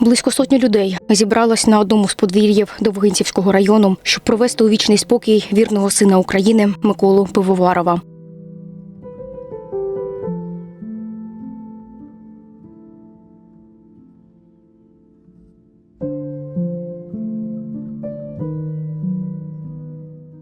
Близько сотні людей зібралось на одному з подвір'їв Довгинцівського району, щоб провести у вічний спокій вірного сина України Миколу Пивоварова.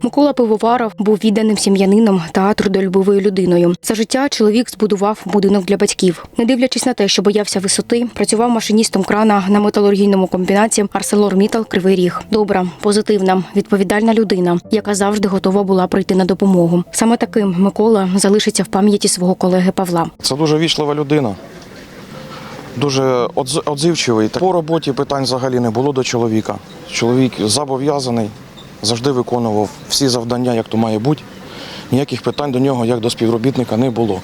Микола Пивоваров був відданим сім'янином та трудолюбивою людиною. За життя чоловік збудував будинок для батьків. Не дивлячись на те, що боявся висоти, працював машиністом крана на металургійному комбінаті ArcelorMittal Кривий Ріг. Добра, позитивна, відповідальна людина, яка завжди готова була прийти на допомогу. Саме таким Микола залишиться в пам'яті свого колеги Павла. Це дуже вічлива людина, дуже одз- одзивчивий. По роботі питань взагалі не було до чоловіка. Чоловік зобов'язаний, завжди виконував всі завдання, як то має бути. Ніяких питань до нього, як до співробітника, не було.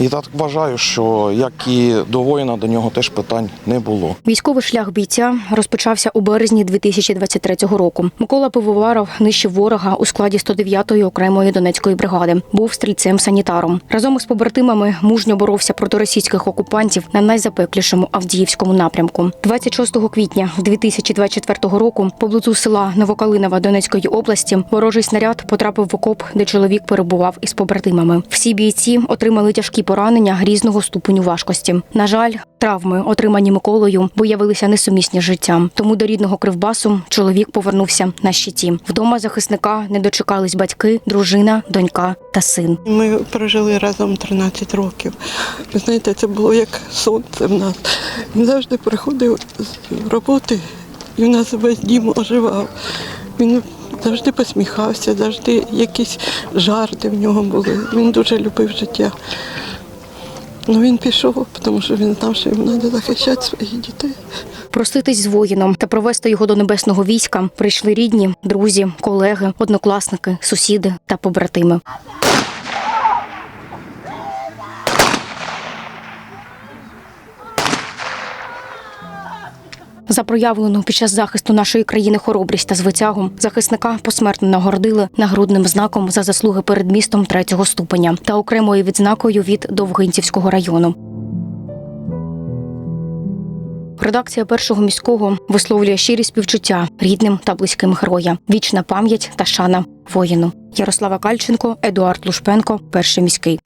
І так вважаю, що як і до воїна, до нього теж питань не було. Військовий шлях бійця розпочався у березні 2023 року. Микола Пивоваров нищив ворога у складі 109-ї окремої Донецької бригади. Був стрільцем-санітаром. Разом із побратимами мужньо боровся проти російських окупантів на найзапеклішому Авдіївському напрямку. 26 квітня 2024 року поблизу села Новокалинова Донецької області ворожий снаряд потрапив в окоп, де чоловік перебував із побратимами. Всі бійці отримали тяжкі поранення різного ступеню важкості. На жаль, травми, отримані Миколою, виявилися несумісні з життям. Тому до рідного кривбасу чоловік повернувся на щиті. Вдома захисника не дочекались батьки, дружина, донька та син. Ми прожили разом 13 років. Ви знаєте, це було як сонце в нас. Він завжди приходив з роботи, і в нас весь дім оживав. Він завжди посміхався, завжди якісь жарти в нього були. Він дуже любив життя. Ну він пішов, тому що він знав, що йому треба захищати своїх дітей. Проститись з воїном та провести його до небесного війська прийшли рідні, друзі, колеги, однокласники, сусіди та побратими. За проявлену під час захисту нашої країни хоробрість та звитягу захисника посмертно нагородили нагрудним знаком за заслуги перед містом третього ступеня та окремою відзнакою від Довгинцівського району. Редакція першого міського висловлює щирі співчуття рідним та близьким героя. Вічна пам'ять та шана воїну. Ярослава Кальченко, Едуард Лушпенко, перший міський.